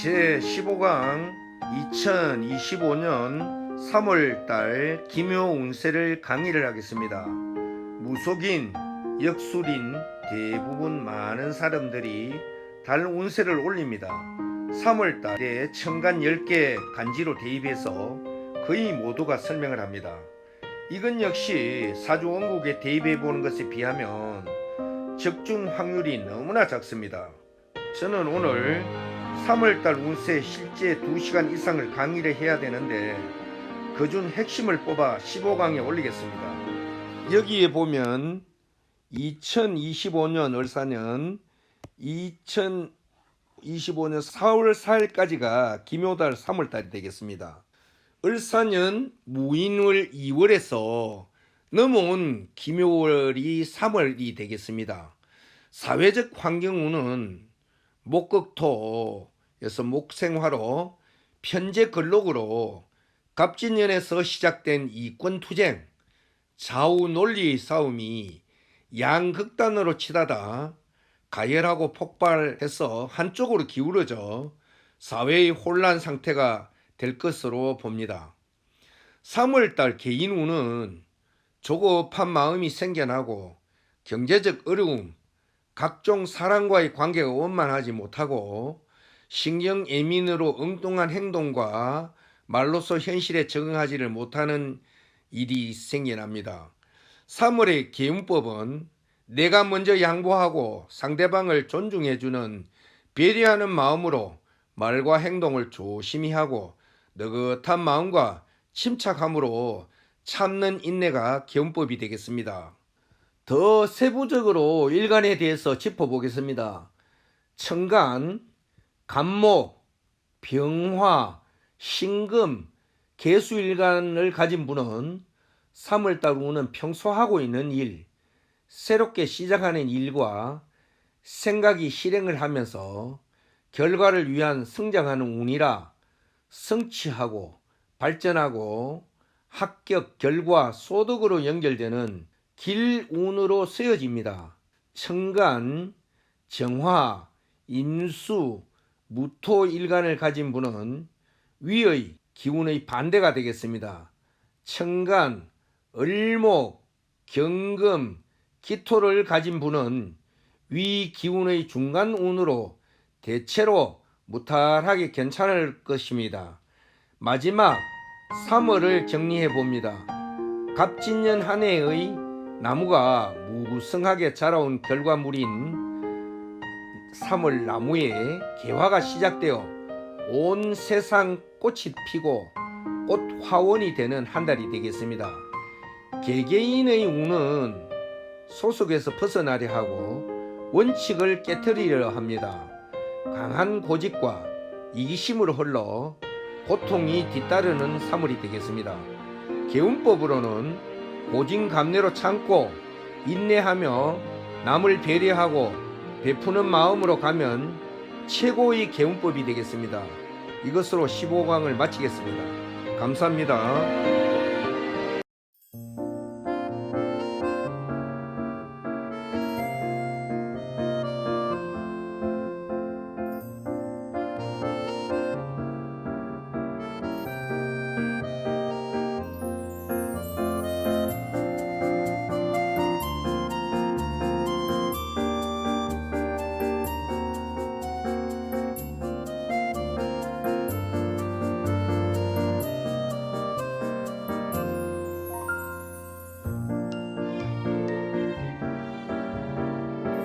제15강 2025년 3월달 기묘 운세를 강의를 하겠습니다. 무속인, 역술인 대부분 많은 사람들이 달 운세를 올립니다. 3월달에 천간 10개 간지로 대입해서 거의 모두가 설명을 합니다. 이건 역시 사주원국에 대입해 보는 것에 비하면 적중 확률이 너무나 작습니다. 저는 오늘 3월달 운세 실제 2시간 이상을 강의를 해야 되는데 그중 핵심을 뽑아 15강에 올리겠습니다. 여기에 보면 2025년 을사년 2025년 4월 4일까지가 기묘달 3월달이 되겠습니다. 을사년 무인월 2월에서 넘어온 기묘월이 3월이 되겠습니다. 사회적 환경운은 목극토에서 목생화로 편제 근록으로 갑진년에서 시작된 이권투쟁, 좌우 논리의 싸움이 양극단으로 치닫아 가열하고 폭발해서 한쪽으로 기울어져 사회의 혼란 상태가 될 것으로 봅니다. 3월달 개인운은 조급한 마음이 생겨나고 경제적 어려움, 각종 사람과의 관계가 원만하지 못하고 신경 예민으로 엉뚱한 행동과 말로서 현실에 적응하지를 못하는 일이 생겨납니다. 3월의 개운법은 내가 먼저 양보하고 상대방을 존중해주는 배려하는 마음으로 말과 행동을 조심히 하고 느긋한 마음과 침착함으로 참는 인내가 개운법이 되겠습니다. 더 세부적으로 일간에 대해서 짚어보겠습니다. 청간, 간목, 병화, 신금, 개수일간을 가진 분은 3월달 운은 평소 하고 있는 일, 새롭게 시작하는 일과 생각이 실행을 하면서 결과를 위한 성장하는 운이라 성취하고 발전하고 합격, 결과, 소득으로 연결되는 길운으로 쓰여집니다. 청간, 정화, 임수, 무토 일간을 가진 분은 위의 기운의 반대가 되겠습니다. 청간, 을목, 경금, 기토를 가진 분은 위 기운의 중간 운으로 대체로 무탈하게 괜찮을 것입니다. 마지막 3월을 정리해 봅니다. 갑진년 한 해의 나무가 무성하게 자라온 결과물인 3월 나무에 개화가 시작되어 온 세상 꽃이 피고 꽃 화원이 되는 한 달이 되겠습니다. 개개인의 운은 소속에서 벗어나려 하고 원칙을 깨뜨리려 합니다. 강한 고집과 이기심으로 흘러 고통이 뒤따르는 3월이 되겠습니다. 개운법으로는 고진감래로 참고 인내하며 남을 배려하고 베푸는 마음으로 가면 최고의 개운법이 되겠습니다. 이것으로 15강을 마치겠습니다. 감사합니다.